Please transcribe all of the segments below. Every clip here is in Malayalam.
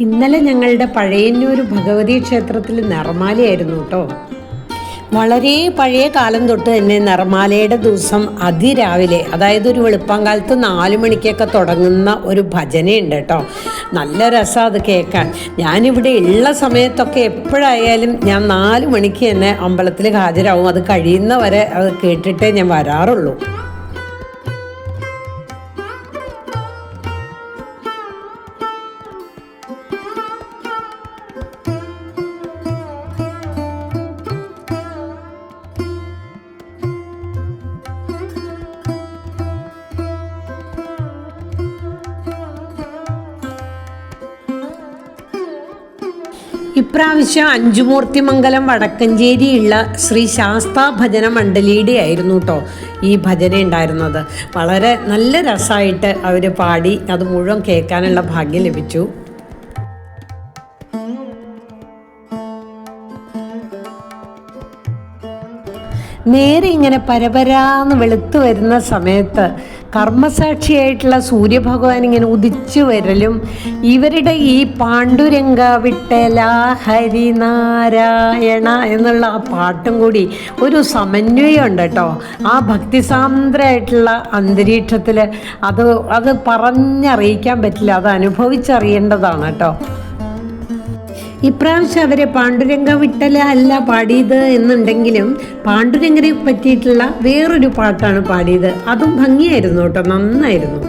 ഇന്നലെ ഞങ്ങളുടെ പഴയന്നൂർ ഭഗവതി ക്ഷേത്രത്തിൽ നിറമാലയായിരുന്നു കേട്ടോ. വളരെ പഴയ കാലം തൊട്ട് തന്നെ നിറമാലയുടെ ദിവസം അതിരാവിലെ അതായത് ഒരു വെളുപ്പാങ്കാലത്ത് നാല് മണിക്കൊക്കെ തുടങ്ങുന്ന ഒരു ഭജനയുണ്ട് കേട്ടോ. നല്ല രസം അത് കേൾക്കാൻ. ഞാനിവിടെ ഉള്ള സമയത്തൊക്കെ എപ്പോഴായാലും ഞാൻ നാല് മണിക്ക് തന്നെ അമ്പലത്തിൽ ഹാജരാകും അത് കഴിയുന്നവരെ അത് കേട്ടിട്ടേ ഞാൻ വരാറുള്ളൂ. ഇപ്രാവശ്യം അഞ്ചുമൂർത്തിമംഗലം വടക്കഞ്ചേരിയുള്ള ശ്രീ ശാസ്താ ഭജന മണ്ഡലിയുടെ ആയിരുന്നു കേട്ടോ ഈ ഭജന ഉണ്ടായിരുന്നത് വളരെ നല്ല രസമായിട്ട് അവർ പാടി അത് മുഴുവൻ കേൾക്കാനുള്ള ഭാഗ്യം ലഭിച്ചു. നേരെ ഇങ്ങനെ പരപരാന്ന് വെളുത്തു വരുന്ന സമയത്ത് കർമ്മസാക്ഷിയായിട്ടുള്ള സൂര്യഭഗവാൻ ഇങ്ങനെ ഉദിച്ചു വരലും. ഇവരുടെ ഈ പാണ്ഡുരംഗ വിട്ടല ഹരിനാരായണ എന്നുള്ള ആ പാട്ടും കൂടി ഒരു സമന്വയം ഉണ്ട് കേട്ടോ. ആ ഭക്തിസാന്ദ്രമായിട്ടുള്ള അന്തരീക്ഷത്തിൽ അത് അത് പറഞ്ഞറിയിക്കാൻ പറ്റില്ല അത് അനുഭവിച്ചറിയേണ്ടതാണ് കേട്ടോ. ഇപ്രാവശ്യം അവരെ പാണ്ഡുരംഗ വിട്ടല അല്ല പാടിയത് എന്നുണ്ടെങ്കിലും പാണ്ഡുരംഗനെ പറ്റിയിട്ടുള്ള വേറൊരു പാട്ടാണ് പാടിയത്. അതും ഭംഗിയായിരുന്നു കേട്ടോ നന്നായിരുന്നു.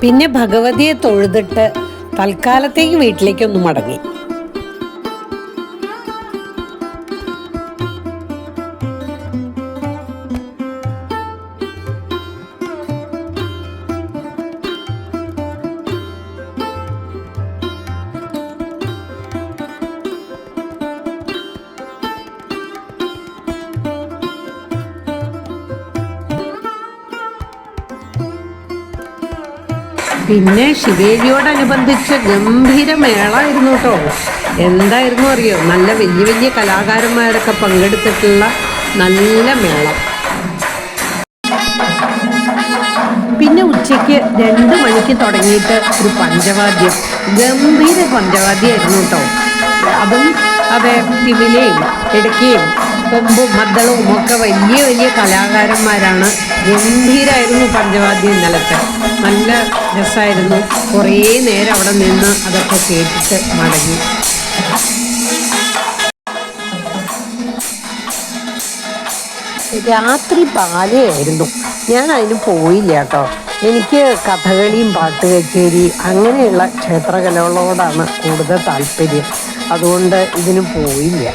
പിന്നെ ഭഗവതിയെ തൊഴുതിട്ട് തൽക്കാലത്തേക്ക് വീട്ടിലേക്കൊന്ന് മടങ്ങി. പിന്നെ ശിവേലിയോടനുബന്ധിച്ച് ഗംഭീര മേളായിരുന്നു കേട്ടോ എന്തായിരുന്നു അറിയോ? നല്ല വലിയ വലിയ കലാകാരന്മാരൊക്കെ പങ്കെടുത്തിട്ടുള്ള നല്ല മേളം. പിന്നെ ഉച്ചയ്ക്ക് രണ്ട് മണിക്ക് തുടങ്ങിയിട്ട് ഒരു പഞ്ചവാദ്യം. ഗംഭീര പഞ്ചവാദ്യമായിരുന്നു കേട്ടോ അതും അതെ തിമിലയും ഇടയ്ക്കയും കൊമ്പും മദ്ദളവും ഒക്കെ വലിയ വലിയ കലാകാരന്മാരാണ്. ഗംഭീരായിരുന്നു പഞ്ചവാദ്യം ഇന്നലത്തെ. നല്ല രസമായിരുന്നു. കുറേ നേരം അവിടെ നിന്ന് അതൊക്കെ കേട്ടിട്ട് മടങ്ങി. രാത്രി പാലയായിരുന്നു ഞാൻ അതിന് പോയില്ല കേട്ടോ. എനിക്ക് കഥകളിയും പാട്ട് കച്ചേരി അങ്ങനെയുള്ള ക്ഷേത്രകലകളോടാണ് കൂടുതൽ താല്പര്യം. അതുകൊണ്ട് ഇതിന് പോയില്ല.